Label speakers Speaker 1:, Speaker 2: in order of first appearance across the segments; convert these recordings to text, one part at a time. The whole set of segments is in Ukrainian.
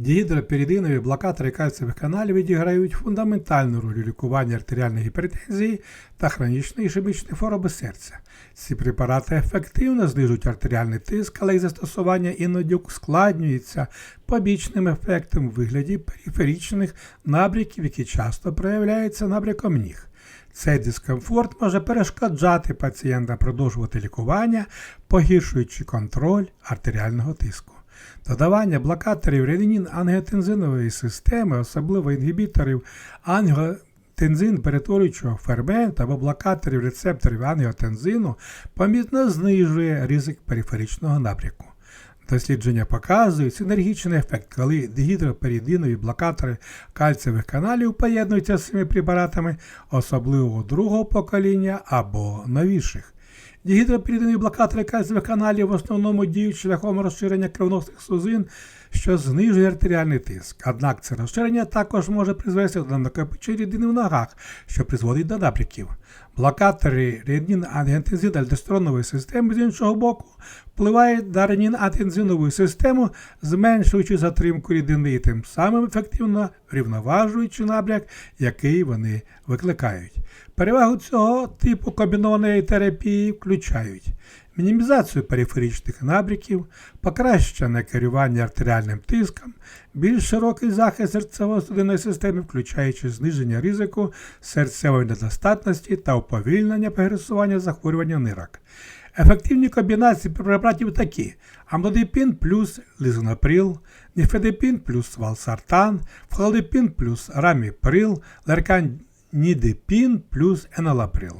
Speaker 1: Дігідроперидинові блокатори кальцієвих каналів відіграють фундаментальну роль у лікуванні артеріальної гіпертензії та хронічної ішемічної хвороби серця. Ці препарати ефективно знижують артеріальний тиск, але їх застосування іноді ускладнюється побічним ефектом у вигляді периферичних набряків, які часто проявляються набряком ніг. Цей дискомфорт може перешкоджати пацієнтам продовжувати лікування, погіршуючи контроль артеріального тиску. Додавання блокаторів ренінін-ангіотензинової системи, особливо інгібіторів ангіотензин перетворюючого ферменту або блокаторів рецепторів ангіотензину, помітно знижує ризик периферичного набряку. Дослідження показують синергічний ефект, коли дегідроперидинові блокатори кальцієвих каналів поєднуються з цими препаратами, особливо другого покоління або новіших. Дігідроперидинові блокатори кальцієвих каналів в основному діють шляхом розширення кровоносних судин, що знижує артеріальний тиск. Однак це розширення також може призвести до накопичення рідини в ногах, що призводить до набряків. Блокатори ренін-ангіотензин-альдостеронової системи з іншого боку впливають на ренін-ангіотензинову систему, зменшуючи затримку рідини і тим самим ефективно врівноважуючи набряк, який вони викликають. Перевагу цього типу комбінованої терапії включають мінімізацію периферичних набряків, покращене керування артеріальним тиском, більш широкий захист серцево-судинної системи, включаючи зниження ризику серцевої недостатності та уповільнення прогресування захворювання нирок. Ефективні комбінації препаратів такі: амлодипін плюс лизонаприл, ніфедипін плюс валсартан, флалипін плюс раміприл, лерканідипін плюс еналаприл.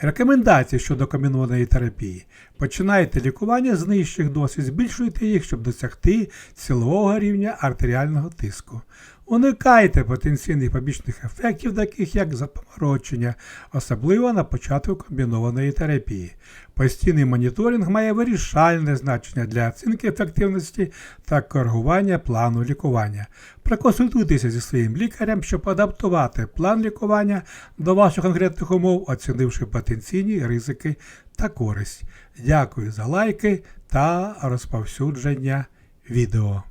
Speaker 1: Рекомендації щодо комбінованої терапії. Починайте лікування з нижчих досвід, збільшуйте їх, щоб досягти цілого рівня артеріального тиску. Уникайте потенційних побічних ефектів, таких як запоморочення, особливо на початку комбінованої терапії. Постійний моніторинг має вирішальне значення для оцінки ефективності та коригування плану лікування. Проконсультуйтеся зі своїм лікарем, щоб адаптувати план лікування до ваших конкретних умов, оцінивши потенційні ризики та користь. Дякую за лайки та розповсюдження відео.